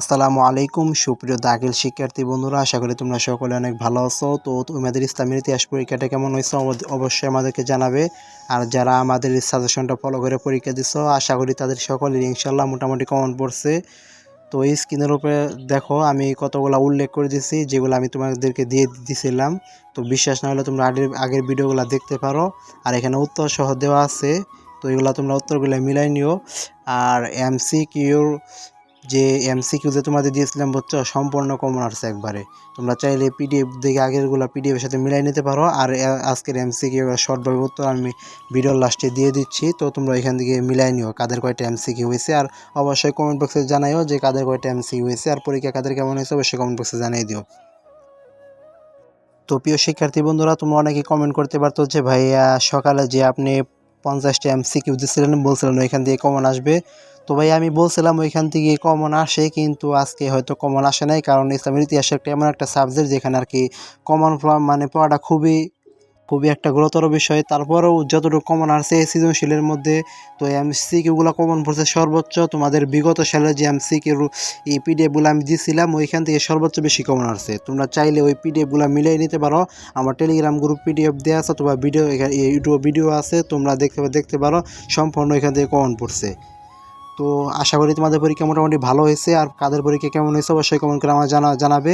আসসালামু আলাইকুম, সুপ্রিয় দাখিল শিক্ষার্থী বন্ধুরা, আশা করি তোমরা সকলে অনেক ভালো আছো। তো তোমাদের ইসলামের ইতিহাস পরীক্ষাটা কেমন হয়েছে অব- অবশ্যই আমাদেরকে জানাবে। আর যারা আমাদের সাজেশনটা ফলো করে পরীক্ষা দিছো, আশা করি তাদের সকলের ইনশাল্লাহ মোটামুটি কমন পড়ছে। তো এই স্ক্রিনের উপরে দেখো, আমি কতগুলো উল্লেখ করে দিছি যেগুলো আমি তোমাদেরকে দিয়ে দিছিলাম। তো বিশ্বাস না হলে তোমরা আগের আগের ভিডিওগুলো দেখতে পারো। আর এখানে উত্তর সহ দেওয়া আছে, তো এগুলো তোমরা উত্তরগুলো মিলাই নিও। আর এমসি কিউর যে এমসিকিউ যে তোমাদের দিয়েছিলাম বুঝছ সম্পূর্ণ কমন আসছে একবারে। তোমরা চাইলে পিডিএফ দেখে আগেরগুলো পিডিএফের সাথে মিলাই নিতে পারো। আর আজকের এমসিকিউ শর্টভাবে উত্তর আমি ভিডিওর লাস্টে দিয়ে দিচ্ছি। তো তোমরা এখান থেকে মিলাই নিও কাদের কয়টা এমসিকিউ হয়েছে। আর অবশ্যই কমেন্ট বক্সে জানাইও যে কাদের কয়টা এমসিকিউ হয়েছে আর পরীক্ষা কাদের কেমন হয়েছে অবশ্যই কমেন্ট বক্সে জানিয়ে দিও। তো প্রিয় শিক্ষার্থী বন্ধুরা, তোমরা অনেকে কমেন্ট করতে পারতো যে, ভাইয়া, সকালে যে আপনি পঞ্চাশটা এমসিকিউ দিচ্ছিলেন বলছিলেন ওইখান দিয়ে কমন আসবে? তো ভাই, আমি বলছিলাম ওইখান থেকে কমন আসে, কিন্তু আজকে হয়তো কমন আসে নাই, কারণ ইসলামের ইতিহাস একটা এমন একটা সাবজেক্ট যেখানে আর কি কমন ফর্ম মানে পড়াটা খুবই খুবই একটা গুরুতর বিষয়। তারপরেও যতটুকু কমন আসছে সৃজনশীলের মধ্যে, তো এমসিকিউগুলো কমন পড়ছে সর্বোচ্চ। তোমাদের বিগত সালের যে এমসিকিউ এই পিডিএফগুলো আমি দিয়েছিলাম ওইখান থেকে সর্বোচ্চ বেশি কমন আসছে তোমরা চাইলে ওই পিডিএফগুলো মিলিয়ে নিতে পারো। আমার টেলিগ্রাম গ্রুপ পিডিএফ দেওয়া আছে, অথবা ভিডিও ইউটিউব ভিডিও আছে, তোমরা দেখতে দেখতে পারো। সম্পূর্ণ এখান থেকে কমন পড়ছে। তো আশা করি তোমাদের পরীক্ষা মোটামুটি ভালো হয়েছে, আর কাদের পরীক্ষা কেমন হয়েছে অবশ্যই কমেন্ট করে আমার জানা জানাবে।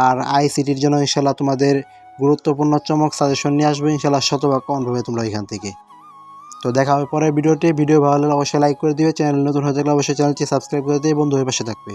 আর আইসিটির জন্য ইনশাল্লাহ তোমাদের গুরুত্বপূর্ণ চমক সাজেশন নিয়ে আসবে ইনশাল্লাহ শতভাগ কমন পাবে তোমরা এখান থেকে। তো দেখা হবে পরের ভিডিওটি ভিডিও ভালো লাগলে অবশ্যই লাইক করে দিবে। চ্যানেল নতুন হয়ে থাকলে অবশ্যই চ্যানেলটি সাবস্ক্রাইব করে দিয়ে বন্ধু হয়ে পাশে থাকবে।